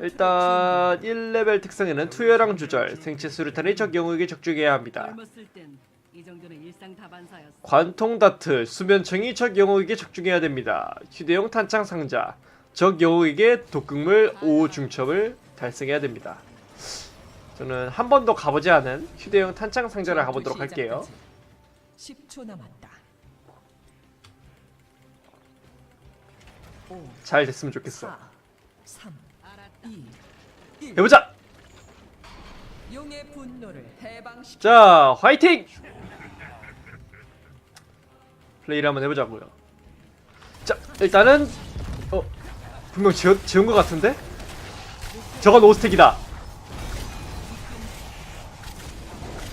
일단 1레벨 특성에는 투여랑 조절, 생체 수류탄이 적 영웅에게 적중해야 합니다. 관통 다트, 수면청이 적 영웅에게 적중해야 됩니다. 휴대용 탄창 상자, 적 영웅에게 독극물 5 중첩을 달성해야 됩니다. 저는 한 번도 가보지 않은 휴대용 탄창 상자를 가보도록 할게요. 10초 남았다. 5, 잘 됐으면 좋겠어. 4, 3, 알았다. 2, 해보자. 용의 분노를 해방시켜 자, 화이팅! 플레이를 한번 해보자고요. 자, 일단은 어 분명 지운 지운 것 같은데? 저건 오스텍이다.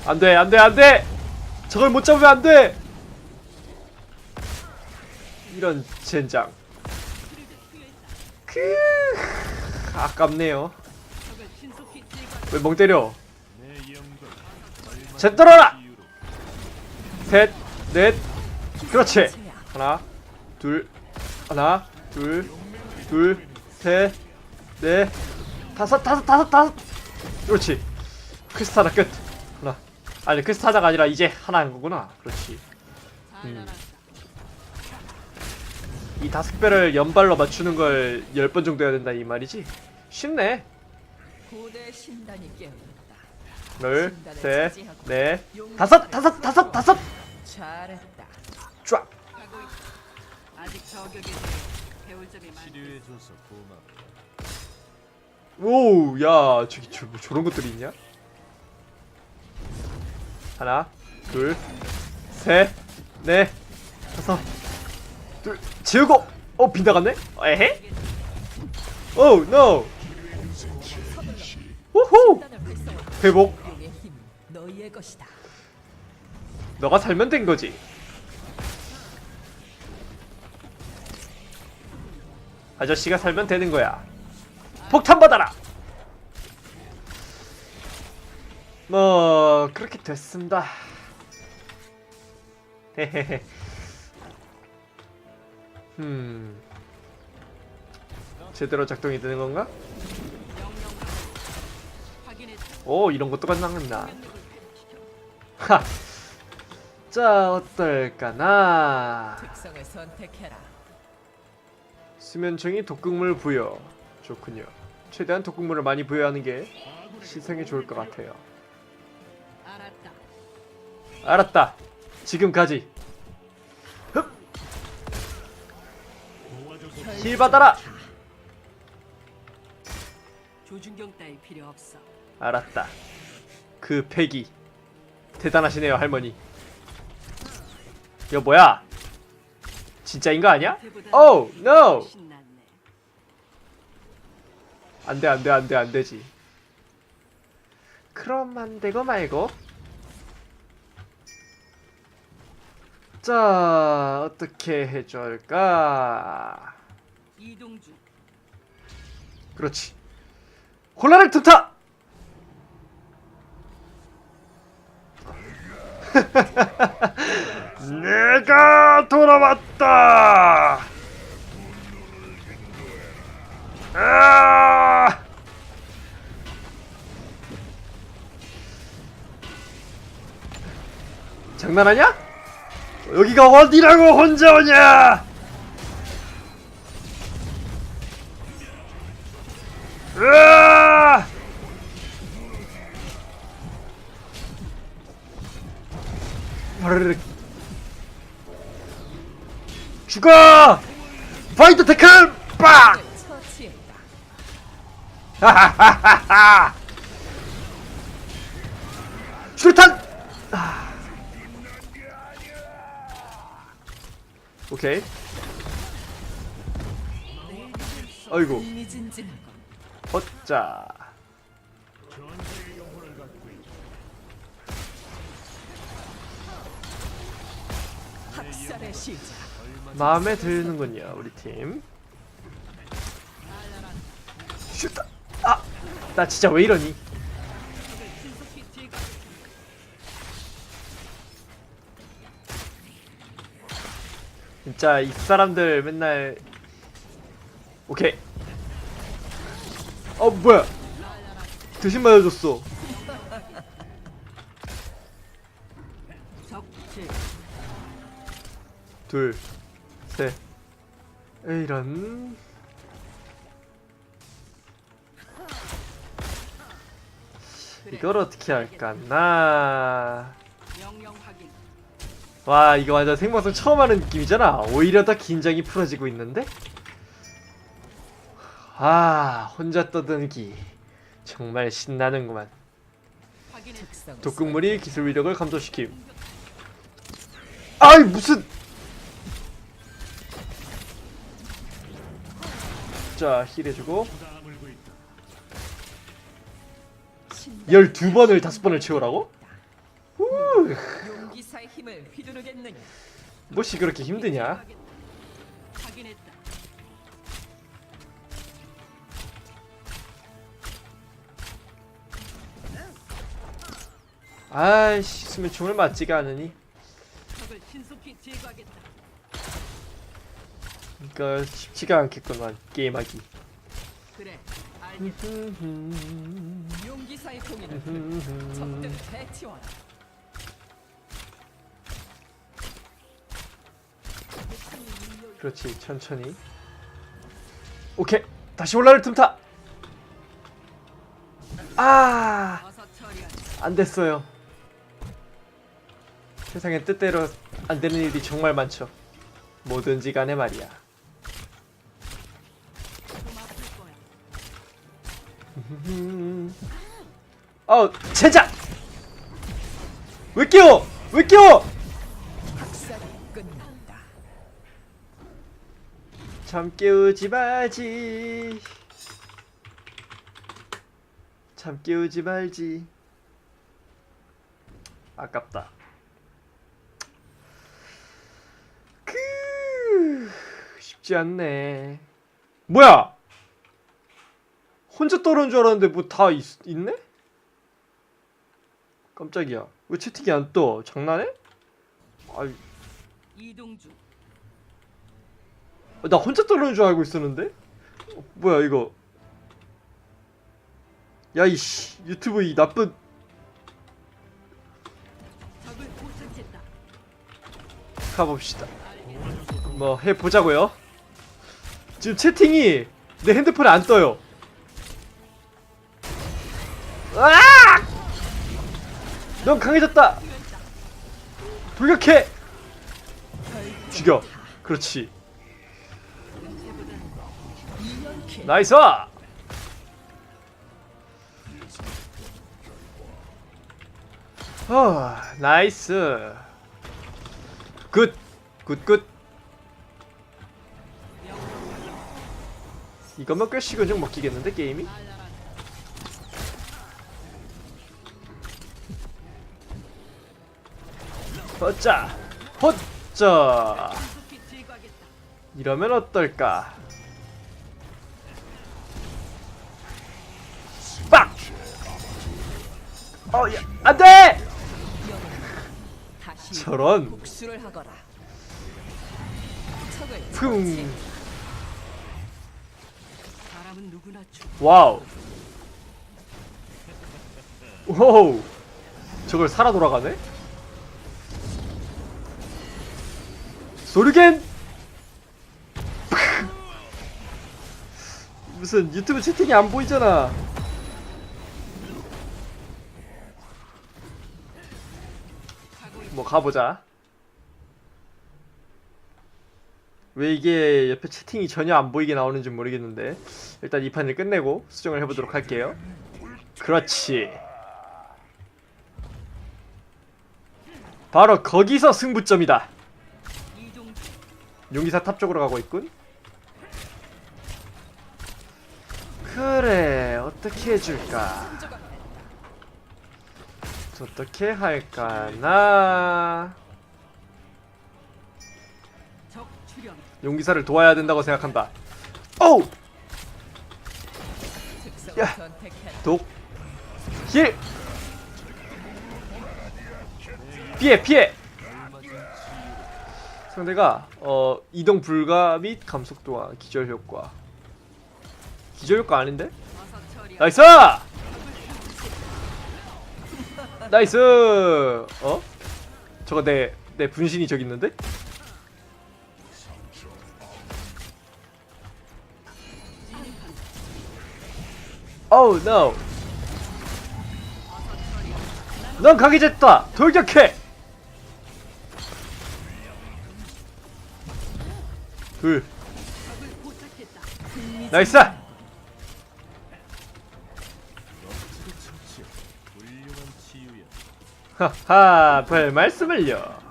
안 돼, 안 돼, 안 돼! 저걸 못 잡으면 안 돼! 이런 젠장. 크 아깝네요. 왜 멍 때려? 제 떨어라! 셋, 넷, 그렇지. 하나, 둘, 하나, 둘, 둘, 셋, 넷, 다섯, 다섯, 다섯, 다섯. 그렇지. 하나 끝. 하나. 아니 하나가 아니라 이제 하나 한 거구나. 그렇지. 잘 음. 이 다섯 배를 연발로 맞추는 걸 열 번 정도 해야 된다 이 말이지. 쉽네. 고대 신단이 깨어났다. 둘, 셋, 넷, 다섯, 다섯, 다섯, 다섯. 잘했다. 쫙. 하고 있다. 아직 저격에 대해 배울 점이 많다. 치료해줘서. 오, 야, 저기 저, 뭐 저런 것들이 있냐? 하나, 둘, 셋, 넷, 다섯, 둘, 지우고, 어 빗나갔네? 에헤? 오, 노. 우후. 회복. 너가 살면 된 거지. 아저씨가 살면 되는 거야. 폭탄 받아라. 뭐 그렇게 됐습니다. 헤헤헤. 음. 제대로 작동이 되는 건가? 오 이런 것도 회복시켜. 하. 자 어떨까나. 수면청이 독극물 부여 좋군요 최대한 독극물을 많이 부여하는 게 시생에 좋을 것 같아요 알았다. 알았다 지금까지 힐 받아라 조준경 따위 필요 없어. 알았다 그 패기 대단하시네요 할머니 뭐야 진짜인 거 아니야? 오 노! 신났네. 안돼 안돼 안돼 안되지 그럼 안 되고 말고 자 어떻게 해줄까 이동 중. 그렇지 혼란을 틈타 내가 돌아왔다 아! 장난하냐? 여기가 어디라고 혼자 오냐? 으아! 바르르 죽어! 파이터 태클! 빡! 하하하하하! 술탄! 아. 오케이. 아이고, 학살의 시작. 마음에 드는군요, 우리 팀. 슈타! 아! 나 진짜 왜 이러니? 진짜 이 사람들 맨날 오케이 어 뭐야? 대신 맞아줬어. 둘셋. 에이런. 이걸 어떻게 할까 나? 명령 확인 와 이거 완전 생방송 처음 하는 느낌이잖아. 오히려 더 긴장이 풀어지고 있는데 아 혼자 떠들기. 정말 신나는구만. 독극물이 기술 위력을 감소시킴. 아이 무슨! 자 힐해주고. 12번을 5번을 채우라고? 뭐시 그렇게 힘드냐 아이씨 수면 총을 맞지가 않으니. 그러니까 쉽지가 않겠구만 게임하기. 그래 용기사의 배치워라. 그렇지 천천히. 오케이 다시 올라를 틈타. 아 안됐어요 세상엔 뜻대로 안 되는 일이 정말 많죠. 뭐든지 간에 말이야. 좀 아플 거야 어 젠장 왜 깨워? 왜 깨워. 잠 깨우지 말지. 잠 깨우지 말지. 아깝다 쉽지 않네. 뭐야? 혼자 떨어진 줄 알았는데 뭐 다 있네? 깜짝이야. 왜 채팅이 안 떠? 장난해? 아이. 이동 중나 혼자 떨어진 줄 알고 있었는데? 어, 뭐야 이거? 야 이씨. 유튜브 이 나쁜. 가봅시다. 뭐 해보자고요 지금 채팅이 내 핸드폰에 안 떠요. 아! 넌 강해졌다. 돌격해. 죽여. 그렇지. 나이스! 어, 나이스. 굿. 굿 굿 이거면 꽤 시간 좀 먹히겠는데 게임이? 허짜 허짜 이러면 어떨까 빡! 어, 야, 안 돼! 저런. 복 와우. 오우. 저걸 살아 돌아가네? 소르겐! 무슨 유튜브 채팅이 안 보이잖아. 뭐 가보자. 왜 이게 옆에 채팅이 전혀 안 보이게 나오는지 모르겠는데 일단 이 판을 끝내고 수정을 해보도록 할게요. 그렇지. 바로 거기서 승부점이다. 용기사 탑 쪽으로 가고 있군. 그래 어떻게 해줄까? 어떻게 할까 나 용기사를 도와야 된다고 생각한다. 특성을 야. 독 힐! 피해 피해! 상대가 어 이동 불가 및 감속도와 기절 효과 기절 효과 아닌데? 나이스! 나이스! 어? 저거 내, 내 분신이 저기 있는데? 오우 노! 넌 가기 됐다! 돌격해! 둘 나이스! 하하 별 말씀을요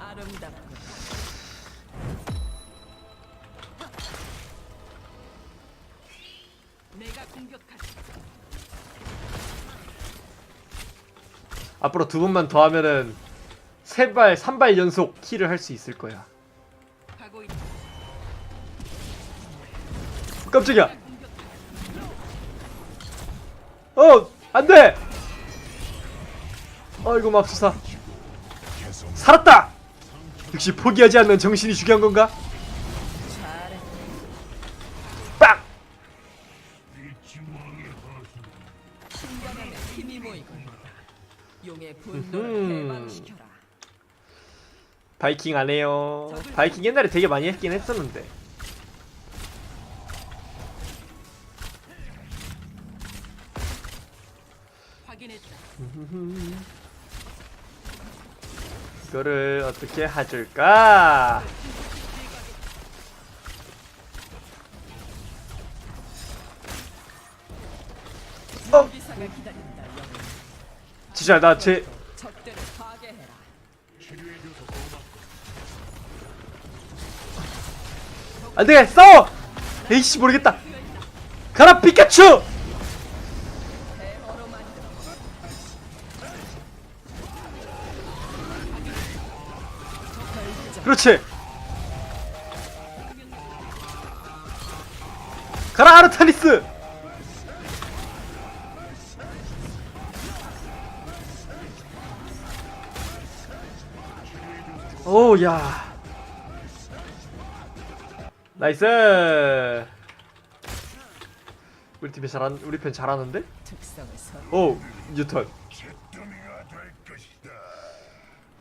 앞으로 두 번만 더 하면은 세발 3발 연속 킬을 할 수 있을 거야. 깜짝이야. 어 안돼! 아이고 맙소사. 살았다! 역시 포기하지 않는 정신이 중요한 건가 바이킹 안 해요. 바이킹 옛날에 되게 많이 했긴 했었는데. 이거를 어떻게 해줄까? 어! 진짜 나제 안돼 싸워 에이씨 모르겠다. 가라 피카츄! 그렇지. 가라 아르타니스! 오야 나이스! 우리 팀이 잘한 우리 편 잘하는데? 오 뉴턴.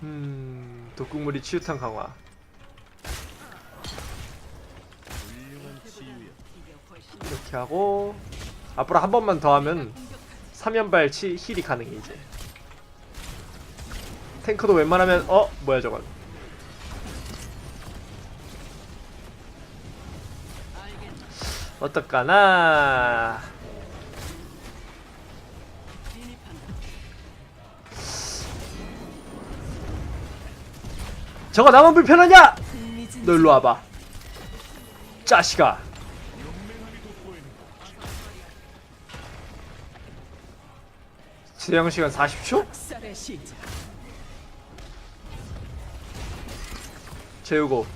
음 독극물이 치유탄 강화. 이렇게 하고 앞으로 한 번만 더 하면 3연발 치, 힐이 가능해 이제. 탱크도 웬만하면 어? 뭐야 저건 알겠다. 진입한다. 저거 나만 불편하냐? 너 일로 와봐 짜식아 제형 시간 40초? 학살의 시작 재우고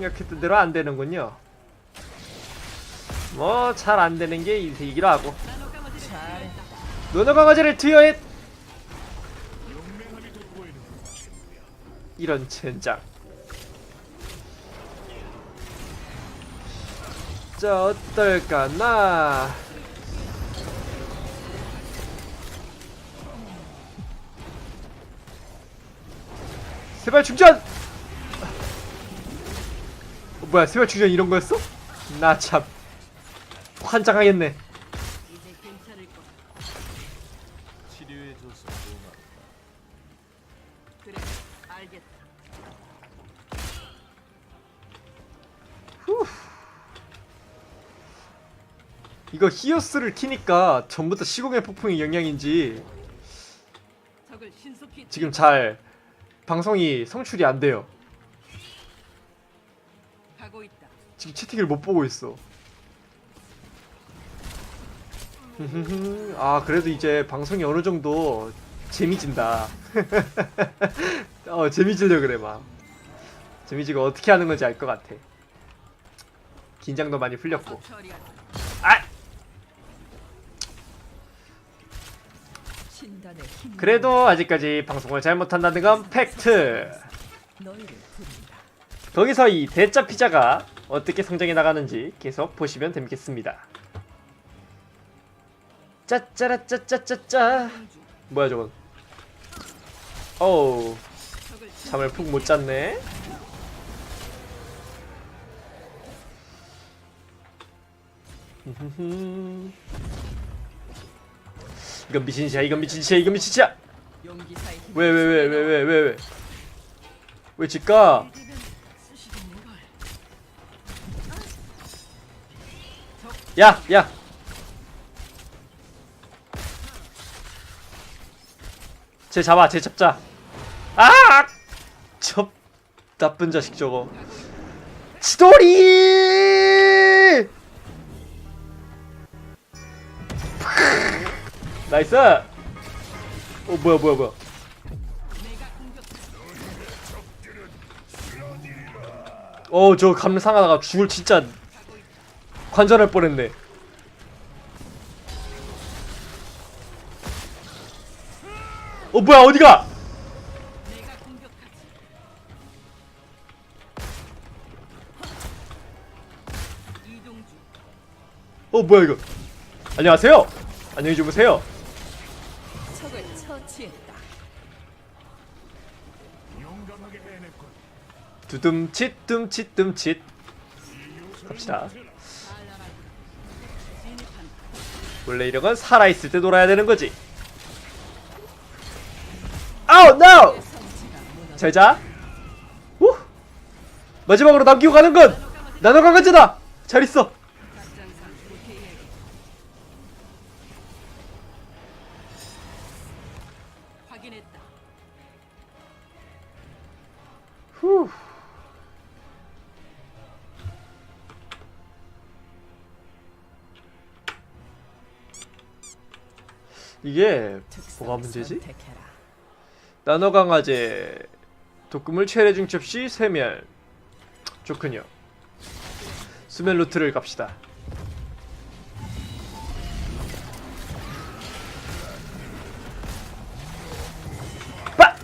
생각했던 대로 안 되는군요. 뭐 잘 안 되는 게 인생이기도 하고. 노노 강화제를 투여해 이런 젠장. 자 어떨까나? 세발 충전! 어, 뭐야 세발 충전 이런 거였어? 나 참 환장하겠네. 이거 히오스를 키니까 전부 다 시공의 폭풍의 영향인지 지금 잘 방송이 성출이 안 돼요. 지금 채팅을 못 보고 있어. 아 그래도 이제 방송이 어느 정도 재미진다. 어 재미지려 그래 막. 재미지고 어떻게 하는 건지 알 것 같아. 긴장도 많이 풀렸고. 아 그래도 아직까지 방송을 잘못한다는 건 팩트. 거기서 이 대짜 피자가 어떻게 성장해 나가는지 계속 보시면 되겠습니다. 짜짜라 짜짜짜짜 뭐야 저건? 어우 잠을 푹 못 잤네. 이건 미친 짓이야. 이건 미친 짓이야. 이건 미친 짓이야. 용기 사이 힘. 왜왜 왜 왜 왜 왜 왜? 왜 집가? 되면 쓰시겠는 야, 야. 쟤 잡아, 쟤 잡자. 아! 저 나쁜 자식 저거. 치돌이! 나이스. 어 뭐야 뭐야 뭐야. 어저 감상하다가 죽을 진짜 관전할 뻔했네. 어 뭐야 어디가? 어 뭐야 이거? 안녕하세요. 안녕히 주무세요. 두둠칫 둠칫 둠칫. 갑시다. 원래 이런 건 살아 있을 때 놀아야 되는 거지. 아우 노! 성취가 무너. 잘자. 우! 마지막으로 남기고 가는 건 나노 강간제다. 잘 있어. 이게 특성을 뭐가 문제지? 나노 강화제 독금을 최대 중첩 시 세멸 좋군요. 수면 루트를 갑시다. 빠!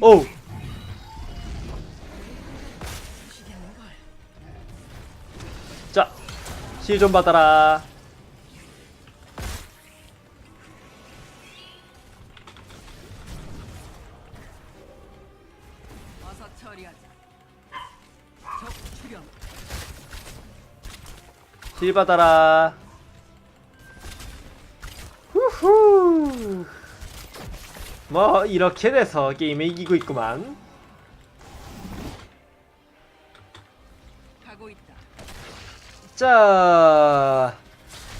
오. 시좀 받아라. 어서 처리하자. 적 출현. 힐 받아라. 후후. 뭐 이렇게 돼서 게임에 이기고 있구만. 자,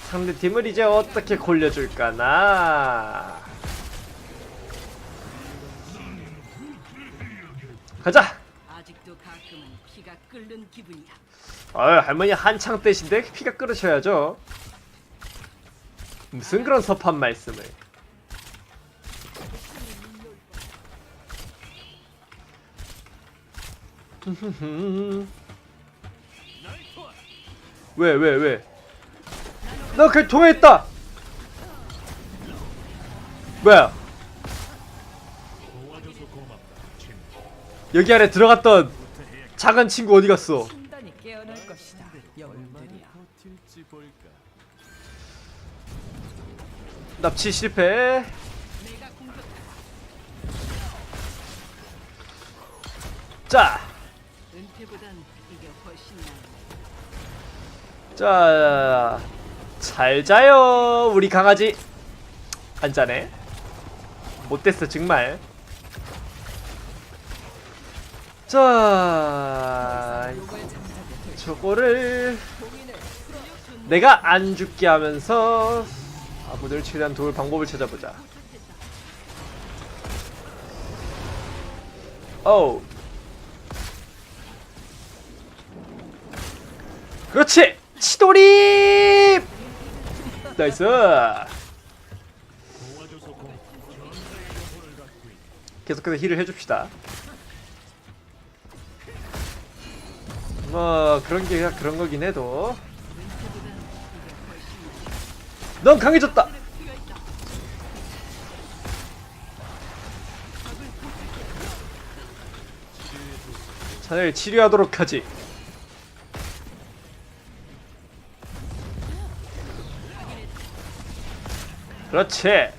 상대 팀을 이제 어떻게 골려줄까나. 가자. 아직도 가끔은 피가 끓는 기분이야. 아, 할머니 한창 때신데 피가 끓으셔야죠. 무슨 그런 섭한 말씀을. 왜, 왜, 왜? 나그 통했다! 뭐야? 여기 안에 들어갔던 작은 친구 어디 갔어? 깨어날 것이다. 영웅들이야. 납치 실패. 자, 자, 잘 자요, 우리 강아지. 안 자네. 못됐어, 정말. 자. 저거를. 내가 안 죽게 하면서 아부들 최대한 도울 방법을 찾아보자. 어우. 그렇지! 소리! 나이스! 계속해서 힐을 해줍시다. 뭐 그런 게 그런 거긴 해도 넌 강해졌다. 자네를 치료하도록 하지. 그렇지.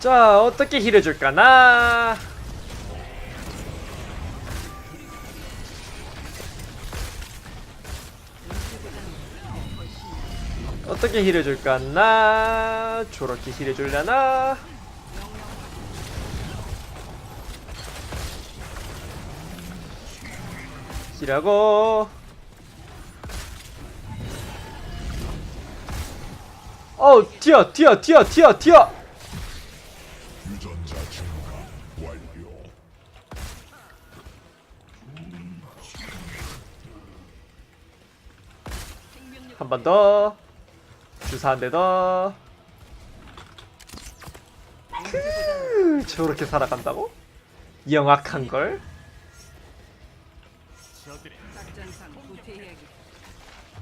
자, 어떻게 힐해 줄까나? 어떻게 힐해 줄까나? 저렇게 힐해 줄려나? 힐하고 어우 튀어 튀어 튀어 튀어 튀어 유전자 증가 완료. 한 번 더. 주사 한 대 더. 크, 저렇게 살아간다고? 영악한 걸?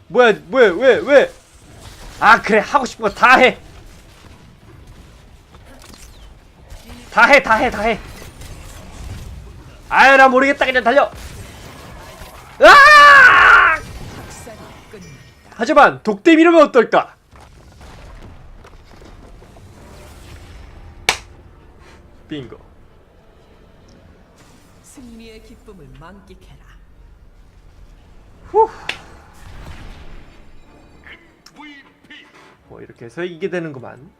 뭐야, 뭐야, 왜, 왜? 아, 그래, 하고 싶은 거 다 해. 다 해, 다 해, 다 해. 아유, 나 모르겠다, 그냥 달려. 아! 끝났다. 하지만 독대 미르면 어떨까? 빙고. 승리의 기쁨을 만끽해라. 뭐 이렇게 해서 이게 되는구만.